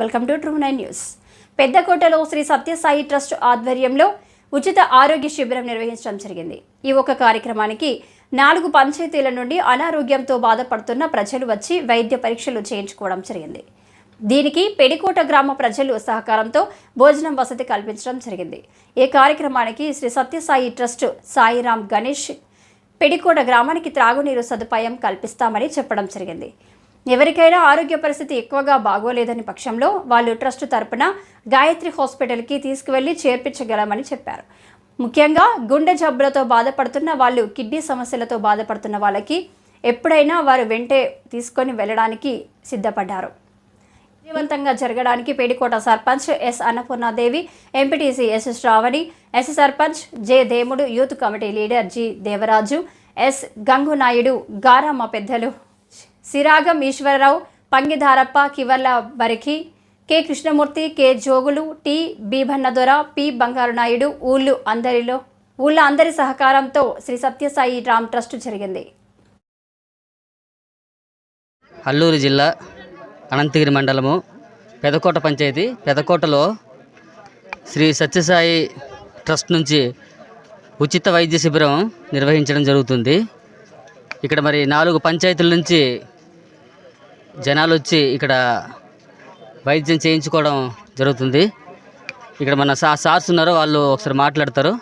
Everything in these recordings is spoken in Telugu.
Welcome to True Nine News. పెద్దకోటలో Shri Sathya Sai trust ఆధ్వర్యంలో ఉచిత ఆరోగ్య శిబిరం నిర్వహించడం జరిగింది. ఈ ఒక కార్యక్రమానికి నాలుగు పంచాయతీల నుండి అనారోగ్యంతో బాధపడుతున్న ప్రజలు వచ్చి వైద్య పరీక్షలు చేయించుకోవడం జరిగింది. దీనికి పెడికోట గ్రామ ప్రజలు సహకారంతో భోజనం వసతి కల్పించడం జరిగింది. ఈ కార్యక్రమానికి శ్రీ సత్యసాయి ట్రస్ట్ సాయిరాం గణేష్ పెడికోట గ్రామానికి త్రాగునీరు సదుపాయం కల్పిస్తామని చెప్పడం జరిగింది. ఎవరికైనా ఆరోగ్య పరిస్థితి ఎక్కువగా బాగోలేదని పక్షంలో వాళ్ళు ట్రస్ట్ తరపున గాయత్రి హాస్పిటల్కి తీసుకువెళ్ళి చేర్పించగలమని చెప్పారు. ముఖ్యంగా గుండె జబ్బులతో బాధపడుతున్న వాళ్ళు కిడ్నీ సమస్యలతో బాధపడుతున్న వాళ్ళకి ఎప్పుడైనా వారు వెంటే తీసుకొని వెళ్ళడానికి సిద్ధపడ్డారు. విజయవంతంగా జరగడానికి Pedikota sarpanch S Annapurna Devi MPTC S Shravani S sarpanch J Demudu youth committee leader G Devaraju S Gangunaidu Garamma పెద్దలు Siragam Eswara Rao Pangidharappa Kivarla Bariki K. Krishnamurthy K. Jogulu T. Bibhannadora P. Bangaru Naidu ఊళ్ళు అందరిలో ఊళ్ళ అందరి సహకారంతో శ్రీ సత్యసాయి రామ్ ట్రస్ట్ జరిగింది. అల్లూరు జిల్లా అనంతగిరి మండలము పెదకోట పంచాయతీ. పెదకోటలో శ్రీ సత్యసాయి ట్రస్ట్ నుంచి ఉచిత వైద్య శిబిరం నిర్వహించడం జరుగుతుంది. ఇక్కడ మరి నాలుగు పంచాయతీల నుంచి జనాలు వచ్చి ఇక్కడ వైద్యం చేయించుకోవడం జరుగుతుంది. ఇక్కడ మన సా సార్స్ ఉన్నారు వాళ్ళు ఒకసారి మాట్లాడతారు.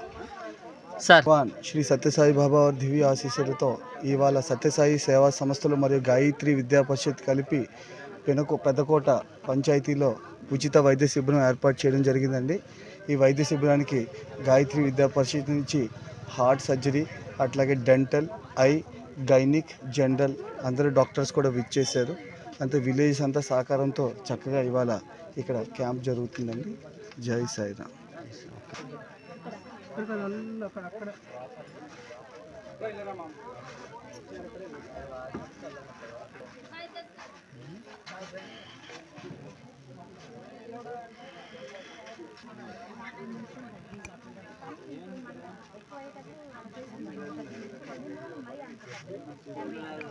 సార్. భగవాన్ శ్రీ సత్యసాయి బాబా వారి దివ్య ఆశీస్సులతో ఇవాళ సత్యసాయి సేవా సంస్థలు మరియు గాయత్రి విద్యా పరిషత్ కలిపి పెనకో పెద్దకోట పంచాయతీలో ఉచిత వైద్య శిబిరం ఏర్పాటు చేయడం జరిగిందండి. ఈ వైద్య శిబిరానికి గాయత్రి విద్యా పరిషత్ నుంచి హార్ట్ సర్జరీ అట్లాగే డెంటల్ ఐ గైనిక్ జనరల్ అందరూ డాక్టర్స్ కూడా విచ్చేశారు. అంతే విలేజ్ అంతా సహకారంతో చక్కగా ఇవాళ ఇక్కడ క్యాంప్ జరుగుతుందండి. జై సాయిరామ్.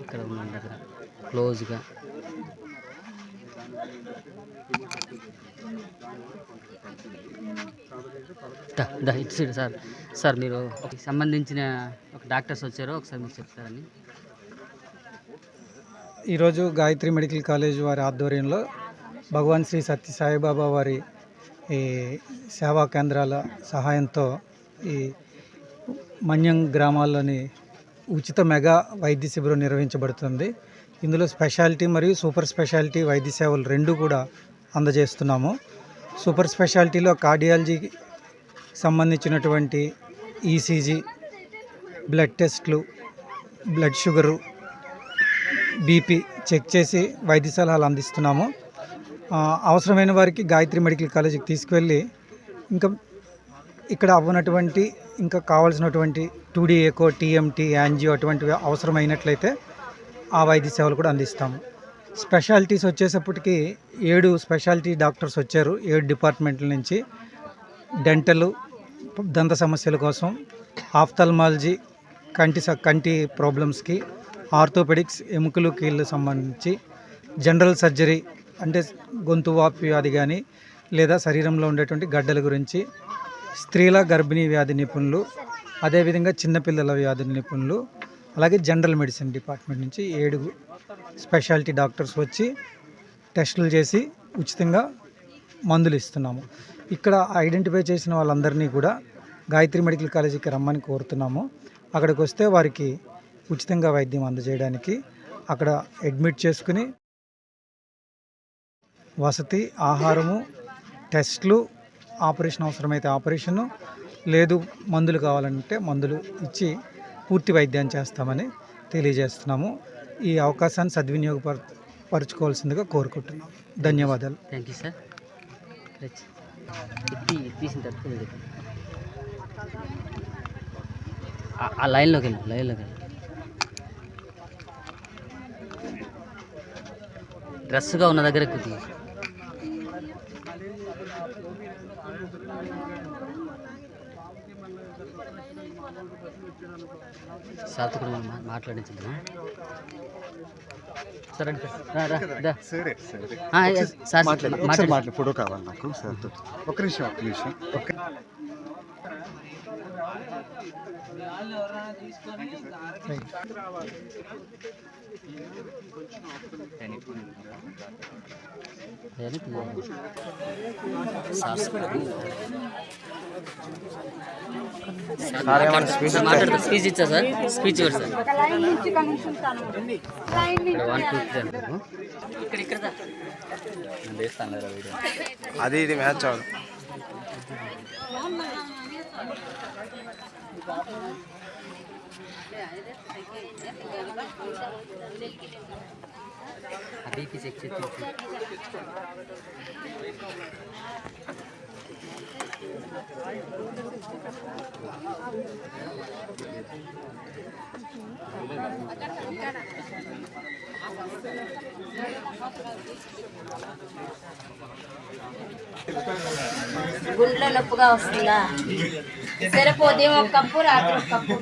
ఇక్కడ ఉన్న దగ్గర. క్లోజ్గా. దా, ఇటు సైడ్ సార్. సార్ మీరు సంబంధించిన ఒక డాక్టర్స్ వచ్చారు ఒకసారి మీరు చెప్తారని ఈరోజు గాయత్రి మెడికల్ కాలేజ్ వారి ఆధ్వర్యంలో భగవాన్ శ్రీ సత్య సాయిబాబా వారి ఈ సేవా కేంద్రాల సహాయంతో ఈ మన్యం గ్రామాల్లోని ఉచిత మెగా వైద్య శిబిరం నిర్వహించబడుతుంది. ఇందులో స్పెషాలిటీ మరియు సూపర్ స్పెషాలిటీ వైద్య సేవలు రెండు కూడా అందజేస్తున్నాము. సూపర్ స్పెషాలిటీలో కార్డియాలజీ సంబంధించినటువంటి ఈసీజీ బ్లడ్ టెస్ట్లు బ్లడ్ షుగరు బీపీ చెక్ చేసి వైద్య సలహాలు అందిస్తున్నాము. అవసరమైన వారికి గాయత్రి మెడికల్ కాలేజీకి తీసుకువెళ్ళి ఇంకా ఇక్కడ అవ్వనటువంటి ఇంకా కావాల్సినటువంటి టూడీ ఏకో టీఎంటీ యాంజియో అటువంటివి అవసరమైనట్లయితే ఆ వైద్య సేవలు కూడా అందిస్తాము. స్పెషాలిటీస్ వచ్చేసప్పటికి ఏడు స్పెషాలిటీ డాక్టర్స్ వచ్చారు. ఏడు డిపార్ట్మెంట్ల నుంచి. డెంటల్ దంత సమస్యల కోసం ఆఫ్థల్మాలజీ కంటి స- కంటి ప్రాబ్లమ్స్కి ఆర్థోపెడిక్స్ ఎముకలు కీళ్ళు సంబంధించి జనరల్ సర్జరీ అంటే గొంతు వాపు వ్యాధి కానీ లేదా శరీరంలో ఉండేటువంటి గడ్డల గురించి స్త్రీల గర్భిణీ వ్యాధి నిపుణులు అదేవిధంగా చిన్నపిల్లల వ్యాధి నిపుణులు అలాగే జనరల్ మెడిసిన్ డిపార్ట్మెంట్ నుంచి ఏడు స్పెషాలిటీ డాక్టర్స్ వచ్చి టెస్టులు చేసి ఉచితంగా మందులు ఇస్తున్నాము. ఇక్కడ ఐడెంటిఫై చేసిన వాళ్ళందరినీ కూడా గాయత్రి మెడికల్ కాలేజీకి రమ్మని కోరుతున్నాము. అక్కడికి వస్తే వారికి ఉచితంగా వైద్యం అందజేయడానికి అక్కడ అడ్మిట్ చేసుకుని వసతి ఆహారము టెస్ట్లు ఆపరేషన్ అవసరమైతే ఆపరేషను లేదు మందులు కావాలంటే మందులు ఇచ్చి పూర్తి వైద్యాన్ని చేస్తామని తెలియజేస్తున్నాము. ఈ అవకాశాన్ని సద్వినియోగపర పరచుకోవాల్సిందిగా కోరుకుంటున్నాం ధన్యవాదాలు. Thank you sir. తీసిన తర్వాత ఆ- లైన్లోకి వెళ్ళి లైన్లోకి వెళ్ళి. డ్రెస్గా ఉన్న దగ్గర కొద్దిగా సార్తో కూడా మనం మా- మాట్లాడించుద్దామా సార్. సరే సరే ఆ, ఏ, సార్ మాట్లాడు మాట్లాడు ఫోటో కావాలి నాకు సార్తో ఒక్క నిమిషం ఒక్క నిమిషం ఒక్క ఏది? మాట్లాడుతూ స్పీచ్ ఇచ్చా సార్ స్పీచ్ ఇవ్వరు సార్ వన్ టూ అంటారు ఇక్కడ ఇక్కడ అది ఇది మ్యాచ్ అవ్వదు ఆ బీపీ చెక్ చేసి గుండెలో నొప్పుగా వస్తుందా? సరే ఒక కప్పు రాత్రి ఒక కప్పు.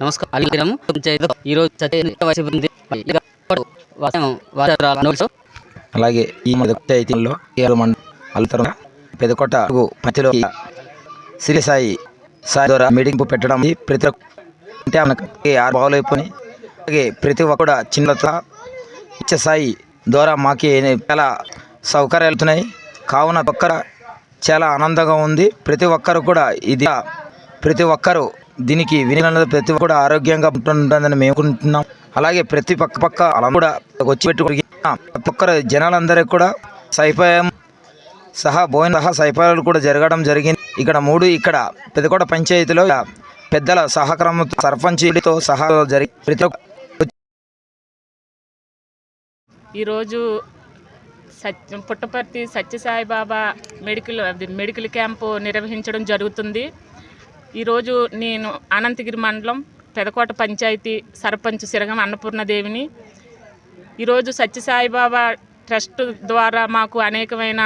నమస్కారం. ఈరోజు వయసు అలాగే ఈ పంచాయతీలో అల్తరం పెదకొట్ట పంచలో శ్రీ సాయి ద్వారా మీటింగ్ పెట్టడం ప్రతి అంటే మనకి ఆరు బాగులైపోయి అలాగే ప్రతి ఒక్క కూడా చిన్నత ఇచ్చే సాయి ద్వారా మాకు చాలా సౌకర్యాలు అవుతున్నాయి కావున ఒక్కర చాలా ఆనందంగా ఉంది. ప్రతి ఒక్కరు కూడా ఇది ప్రతి ఒక్కరు దీనికి వినియోగ ప్రతి ఒక్కరు ఆరోగ్యంగా ఉంటుందని మేము అనుకుంటున్నాం. అలాగే ప్రతి పక్క పక్క అలా కూడా వచ్చి పెట్టుకుని ప్రతి ఒక్కరు జనాలందరికీ కూడా సైపాయం సహా భోజన సహా సైపాయాలు కూడా జరగడం జరిగింది. ఇక్కడ మూడు ఇక్కడ పెద్దకోట పంచాయతీలో పెద్దల సహకారం సర్పంచ్తో సహా జరిగి ప్రతి ఈరోజు సత్య పుట్టపర్తి సత్యసాయిబాబా మెడికల్ అది మెడికల్ క్యాంపు నిర్వహించడం జరుగుతుంది. ఈరోజు నేను అనంతగిరి మండలం పెదకోట పంచాయతీ సర్పంచ్ సిరగం అన్నపూర్ణదేవిని. ఈరోజు సత్యసాయిబాబా ట్రస్ట్ ద్వారా మాకు అనేకమైన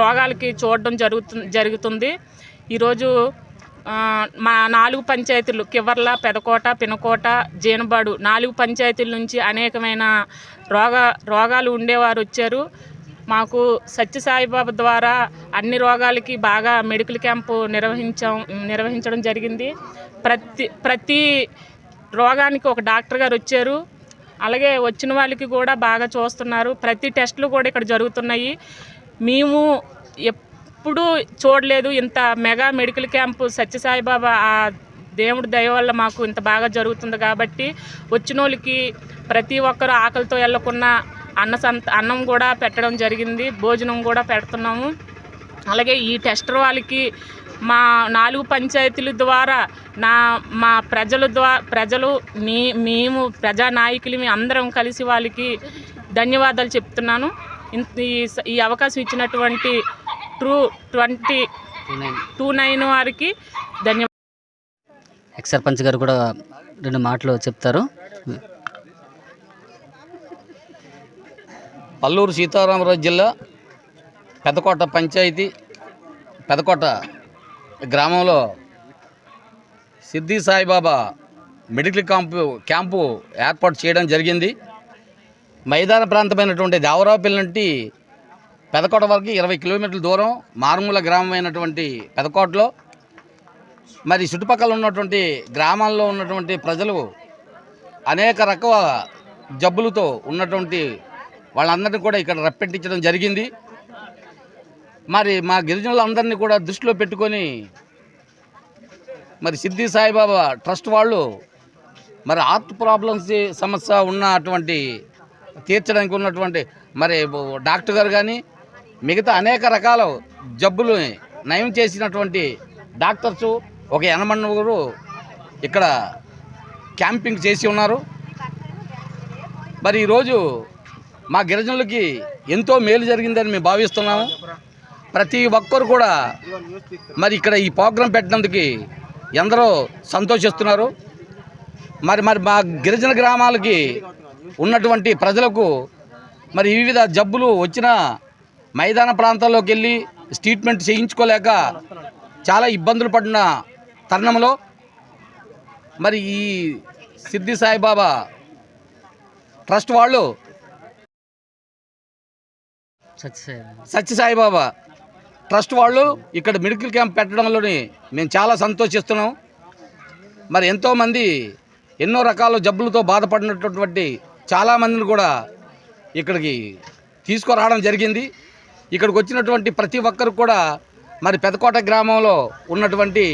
రోగాలకి చూడడం జరుగుతు జరుగుతుంది. ఈరోజు మా నాలుగు పంచాయతీలు కివర్ల పెదకోట పినకోట జీనబాడు నాలుగు పంచాయతీల నుంచి అనేకమైన రోగ రోగాలు ఉండేవారు వచ్చారు. మాకు సత్యసాయిబాబా ద్వారా అన్ని రోగాలకి బాగా మెడికల్ క్యాంపు నిర్వహించం నిర్వహించడం జరిగింది. ప్రతి ప్రతి రోగానికి ఒక డాక్టర్ గారు వచ్చారు. అలాగే వచ్చిన వాళ్ళకి కూడా బాగా చూస్తున్నారు. ప్రతి టెస్టులు కూడా ఇక్కడ జరుగుతున్నాయి. మేము ఎప్పుడూ చూడలేదు. ఇంత మెగా మెడికల్ క్యాంపు సత్యసాయిబాబా ఆ దేవుడి దయ వల్ల మాకు ఇంత బాగా జరుగుతుంది కాబట్టి వచ్చిన వాళ్ళకి ప్రతి ఒక్కరు ఆకలితో వెళ్ళకుండా అన్న సంత అన్నం కూడా పెట్టడం జరిగింది. భోజనం కూడా పెడుతున్నాము. అలాగే ఈ టెస్టర్ వాళ్ళకి మా నాలుగు పంచాయతీల ద్వారా నా మా ప్రజల ద్వారా ప్రజలు మీ మేము ప్రజానాయకులు మీ అందరం కలిసి వాళ్ళకి ధన్యవాదాలు చెప్తున్నాను. ఈ స- ఈ అవకాశం ఇచ్చినటువంటి ట్రూ ట్వంటీ టూ నైన్ వారికి ధన్యవాదాలు. ఎక్స్ సర్పంచ్ గారు కూడా రెండు మాటలు చెప్తారు. అల్లూరు సీతారామరాజు జిల్లా పెదకోట పంచాయతీ పెదకోట గ్రామంలో సిద్ధి సాయిబాబా మెడికల్ క్యాంపు క్యాంపు ఏర్పాటు చేయడం జరిగింది. మైదాన ప్రాంతమైనటువంటి దేవరావుపల్లి నుండి పెదకోట వరకు ఇరవై కిలోమీటర్ల దూరం మారుమూల గ్రామమైనటువంటి పెదకోటలో. మరి చుట్టుపక్కల ఉన్నటువంటి గ్రామాల్లో ఉన్నటువంటి ప్రజలు అనేక రకాల జబ్బులతో ఉన్నటువంటి వాళ్ళందరినీ కూడా ఇక్కడ రప్పెట్టించడం జరిగింది. మరి మా గిరిజనులందరినీ కూడా దృష్టిలో పెట్టుకొని మరి సిద్ధి సాయిబాబా ట్రస్ట్ వాళ్ళు మరి హార్ట్ ప్రాబ్లమ్స్ సమస్య ఉన్నటువంటి తీర్చడానికి ఉన్నటువంటి మరి డాక్టర్ గారు కానీ మిగతా అనేక రకాల జబ్బులు నయం చేసినటువంటి డాక్టర్సు ఒక ఎనమన్నగురు ఇక్కడ క్యాంపింగ్ చేసి ఉన్నారు. మరి ఈరోజు మా గిరిజనులకి ఎంతో మేలు జరిగిందని మేము భావిస్తున్నాము. ప్రతి ఒక్కరు కూడా మరి ఇక్కడ ఈ ప్రోగ్రాం పెట్టినందుకు ఎందరో సంతోషిస్తున్నారు. మరి మరి మా గిరిజన గ్రామాలకి ఉన్నటువంటి ప్రజలకు మరి వివిధ జబ్బులు వచ్చిన మైదాన ప్రాంతాల్లోకి వెళ్ళి ట్రీట్మెంట్ చేయించుకోలేక చాలా ఇబ్బందులు పడిన తరుణంలో మరి ఈ సిద్ధి సాయిబాబా ట్రస్ట్ వాళ్ళు సత్యసాయిబాబా సత్య సాయిబాబా ట్రస్ట్ వాళ్ళు ఇక్కడ మెడికల్ క్యాంప్ పెట్టడంలోని మేము చాలా సంతోషిస్తున్నాం. మరి ఎంతోమంది ఎన్నో రకాల జబ్బులతో బాధపడినటువంటి చాలామందిని కూడా ఇక్కడికి తీసుకురావడం జరిగింది. ఇక్కడికి వచ్చినటువంటి ప్రతి ఒక్కరు కూడా మరి పెదకోట గ్రామంలో ఉన్నటువంటి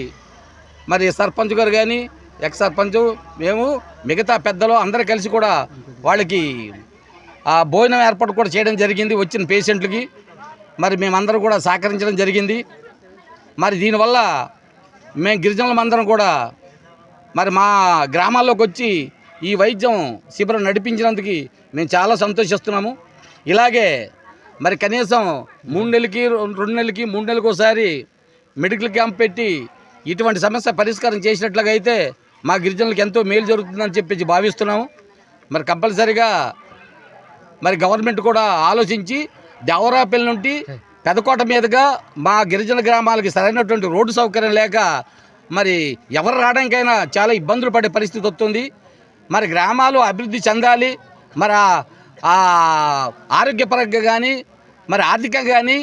మరి సర్పంచ్ గారు కానీ ఎక్స్ సర్పంచ్ మేము మిగతా పెద్దలు అందరూ కలిసి కూడా వాళ్ళకి ఆ భోజనం ఏర్పాటు కూడా చేయడం జరిగింది వచ్చిన పేషెంట్లకి. మరి మేమందరం కూడా సహకరించడం జరిగింది. మరి దీనివల్ల మేము గిరిజనులమందరం కూడా మరి మా గ్రామాల్లోకి వచ్చి ఈ వైద్యం శిబిరం నడిపించినందుకు మేము చాలా సంతోషిస్తున్నాము. ఇలాగే మరి కనీసం మూడు నెలలకి రెండు నెలలకి మూడు నెలలకు ఒకసారి మెడికల్ క్యాంప్ పెట్టి ఇటువంటి సమస్య పరిష్కారం చేసినట్లుగా అయితే మా గిరిజనులకు ఎంతో మేలు జరుగుతుందని చెప్పేసి భావిస్తున్నాము. మరి కంపల్సరిగా మరి గవర్నమెంట్ కూడా ఆలోచించి దేవరాపల్లి నుండి పెదకోట మీదుగా మా గిరిజన గ్రామాలకి సరైనటువంటి రోడ్డు సౌకర్యం లేక మరి ఎవరు రావడానికైనా చాలా ఇబ్బందులు పడే పరిస్థితి వస్తుంది. మరి గ్రామాలు అభివృద్ధి చెందాలి మరి ఆరోగ్యపరంగా కానీ మరి ఆర్థికంగా కానీ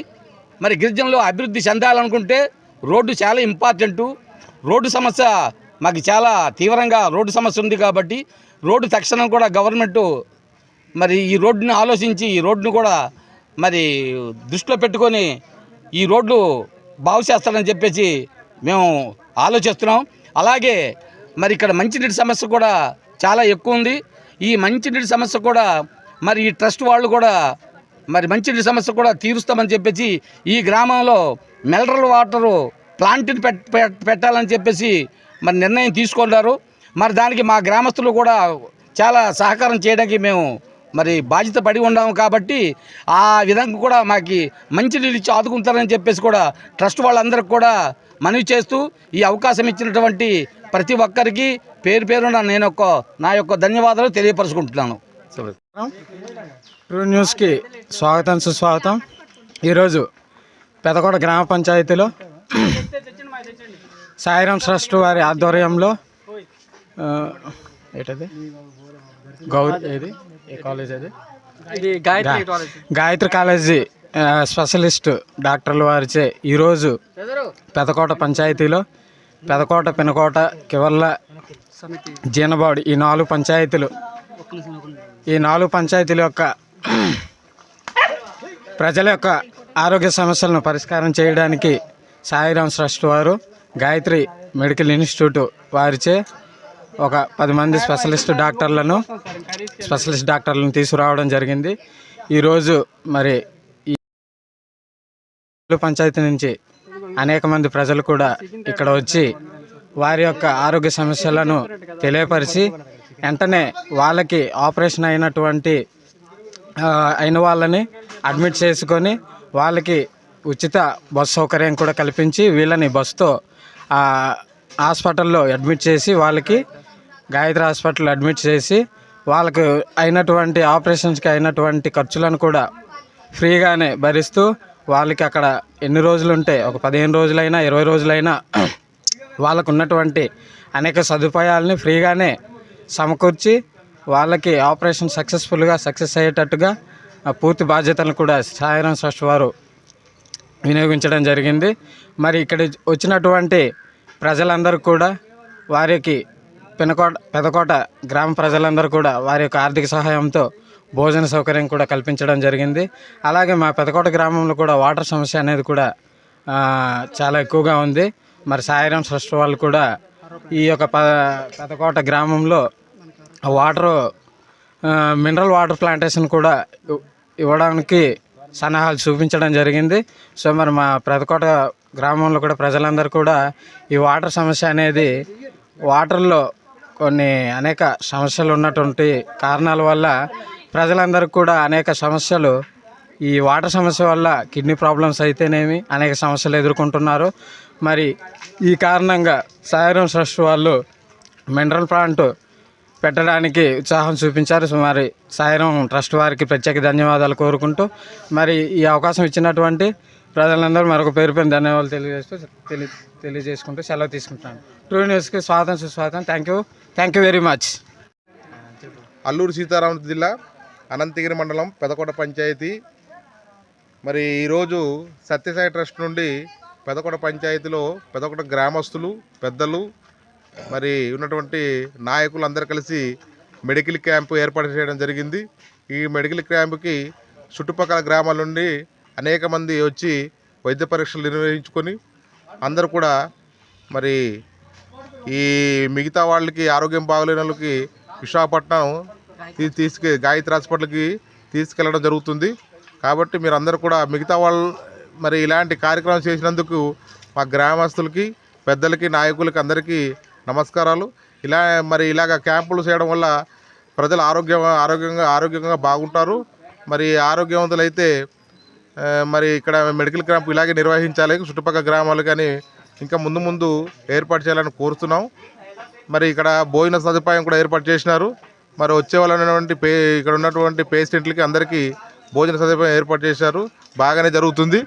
మరి గిరిజనులు అభివృద్ధి చెందాలనుకుంటే రోడ్డు చాలా ఇంపార్టెంటు. రోడ్డు సమస్య మాకు చాలా తీవ్రంగా రోడ్డు సమస్య ఉంది కాబట్టి రోడ్డు తక్షణం కూడా గవర్నమెంటు మరి ఈ రోడ్డుని ఆలోచించి ఈ రోడ్డును కూడా మరి దృష్టిలో పెట్టుకొని ఈ రోడ్లు బాగు చేస్తారని చెప్పేసి మేము ఆలోచిస్తున్నాం. అలాగే మరి ఇక్కడ మంచినీటి సమస్య కూడా చాలా ఎక్కువ ఉంది. ఈ మంచినీటి సమస్య కూడా మరి ఈ ట్రస్ట్ వాళ్ళు కూడా మరి మంచినీటి సమస్య కూడా తీరుస్తామని చెప్పేసి ఈ గ్రామంలో మినరల్ వాటరు ప్లాంట్ని పెట్ పెట్టాలని చెప్పేసి మరి నిర్ణయం తీసుకున్నారు. మరి దానికి మా గ్రామస్తులు కూడా చాలా సహకారం చేయడానికి మేము మరి బాధ్యత పడి ఉన్నాము కాబట్టి ఆ విధంగా కూడా మాకు మంచి నీళ్ళు ఇచ్చి ఆదుకుంటారని చెప్పేసి కూడా ట్రస్ట్ వాళ్ళందరికీ కూడా మనవి చేస్తూ ఈ అవకాశం ఇచ్చినటువంటి ప్రతి ఒక్కరికి పేరు పేరున నేను ఒక నా యొక్క ధన్యవాదాలు తెలియపరుచుకుంటున్నాను. ట్రూ న్యూస్కి స్వాగతం సుస్వాగతం. ఈరోజు పెదకోట గ్రామ పంచాయతీలో సాయిరాం ట్రస్ట్ వారి ఆధ్వర్యంలో ఏంటది? గౌర్ ఏది? ఏ కాలేజ్ అది? ఇది గాయత్రి కాలేజ్. గాయత్రి కాలేజీ ఆ, స్పెషలిస్ట్ డాక్టర్ల వారిచే ఈరోజు పెదకోట పంచాయతీలో పెదకోట పినకోట కివర్ల జీనబాడు ఈ నాలుగు పంచాయతీలు. ఈ నాలుగు పంచాయతీల యొక్క ప్రజల యొక్క ఆరోగ్య సమస్యలను పరిష్కారం చేయడానికి సాయిరాం ట్రస్ట్ వారు గాయత్రి మెడికల్ ఇన్స్టిట్యూట్ వారిచే ఒక పది మంది స్పెషలిస్ట్ డాక్టర్లను స్పెషలిస్ట్ డాక్టర్లను తీసుకురావడం జరిగింది. ఈరోజు మరి ఈ నాలుగు పంచాయతీ నుంచి అనేక మంది ప్రజలు కూడా ఇక్కడ వచ్చి వారి యొక్క ఆరోగ్య సమస్యలను తెలియపరిచి వెంటనే వాళ్ళకి ఆపరేషన్ అయినటువంటి అయిన వాళ్ళని అడ్మిట్ చేసుకొని వాళ్ళకి ఉచిత బస్సు సౌకర్యం కూడా కల్పించి వీళ్ళని బస్సుతో హాస్పిటల్లో అడ్మిట్ చేసి వాళ్ళకి గాయత్రి హాస్పిటల్ అడ్మిట్ చేసి వాళ్ళకు అయినటువంటి ఆపరేషన్స్కి అయినటువంటి ఖర్చులను కూడా ఫ్రీగానే భరిస్తూ వాళ్ళకి అక్కడ ఎన్ని రోజులు ఉంటే ఒక పదిహేను రోజులైనా ఇరవై రోజులైనా వాళ్ళకు ఉన్నటువంటి అనేక సదుపాయాలని ఫ్రీగానే సమకూర్చి వాళ్ళకి ఆపరేషన్ సక్సెస్ఫుల్గా సక్సెస్ అయ్యేటట్టుగా పూర్తి బాధ్యతలను కూడా సాయిరాం ట్రస్ట్ వారు వినియోగించడం జరిగింది. మరి ఇక్కడ వచ్చినటువంటి ప్రజలందరూ కూడా వారికి పినకోట పెదకోట గ్రామ ప్రజలందరూ కూడా వారి యొక్క ఆర్థిక సహాయంతో భోజన సౌకర్యం కూడా కల్పించడం జరిగింది. అలాగే మా పెదకోట గ్రామంలో కూడా వాటర్ సమస్య అనేది కూడా చాలా ఎక్కువగా ఉంది. మరి సాయిరాం ట్రస్ట్ వాళ్ళు కూడా ఈ యొక్క ప పెదకోట గ్రామంలో వాటర్ మినరల్ వాటర్ ప్లాంటేషన్ కూడా ఇవ్వడానికి సన్నాహాలు చూపించడం జరిగింది. సో మరి మా పెదకోట గ్రామంలో కూడా ప్రజలందరూ కూడా ఈ వాటర్ సమస్య అనేది వాటర్లో కొన్ని అనేక సమస్యలు ఉన్నటువంటి కారణాల వల్ల ప్రజలందరికీ కూడా అనేక సమస్యలు ఈ వాటర్ సమస్య వల్ల కిడ్నీ ప్రాబ్లమ్స్ అయితేనేమి అనేక సమస్యలు ఎదుర్కొంటున్నారు. మరి ఈ కారణంగా సాయిరం ట్రస్ట్ వాళ్ళు మినరల్ ప్లాంట్ పెట్టడానికి ఉత్సాహం చూపించారు. మరి సాయిరం ట్రస్ట్ వారికి ప్రత్యేక ధన్యవాదాలు కోరుకుంటూ మరి ఈ అవకాశం ఇచ్చినటువంటి ప్రజలందరూ మరొక పేరు పైన ధన్యవాదాలు తెలియజేస్తూ తెలియ తెలియజేసుకుంటూ సెలవు తీసుకుంటాను. ట్రూ న్యూస్కి స్వాగతం సుస్వాగతం. Thank you thank you very much Alluri Sitarama జిల్లా అనంతగిరి మండలం పెదకోట పంచాయతీ మరి ఈరోజు సత్యసాయి ట్రస్ట్ నుండి పెదకోట పంచాయతీలో పెదకోట గ్రామస్తులు పెద్దలు మరి ఉన్నటువంటి నాయకులు అందరు కలిసి మెడికల్ క్యాంపు ఏర్పాటు చేయడం జరిగింది. ఈ మెడికల్ క్యాంపుకి చుట్టుపక్కల గ్రామాల నుండి అనేక మంది వచ్చి వైద్య పరీక్షలు నిర్వహించుకొని అందరూ కూడా మరి ఈ మిగతా వాళ్ళకి ఆరోగ్యం బాగలేని వాళ్ళకి విశాఖపట్నం తీసుకు గాయత్రి హాస్పిటల్కి తీసుకెళ్ళడం జరుగుతుంది. కాబట్టి మీరు కూడా మిగతా వాళ్ళు మరి ఇలాంటి కార్యక్రమం చేసినందుకు మా గ్రామస్తులకి పెద్దలకి నాయకులకి అందరికీ నమస్కారాలు. ఇలా మరి ఇలాగ క్యాంపులు చేయడం వల్ల ప్రజలు ఆరోగ్యం ఆరోగ్యంగా ఆరోగ్యంగా బాగుంటారు. మరి ఆరోగ్యవంతులైతే మరి ఇక్కడ మెడికల్ క్యాంప్ ఇలాగే నిర్వహించాలి. చుట్టుపక్కల గ్రామాలు కానీ ఇంకా ముందు ముందు ఏర్పాటు చేయాలని కోరుతున్నాం. మరి ఇక్కడ భోజన సదుపాయం కూడా ఏర్పాటు చేసినారు. మరి వచ్చే వాళ్ళటువంటి పే ఇక్కడ ఉన్నటువంటి పేషెంట్లకి అందరికీ భోజన సదుపాయం ఏర్పాటు చేశారు. బాగానే జరుగుతుంది.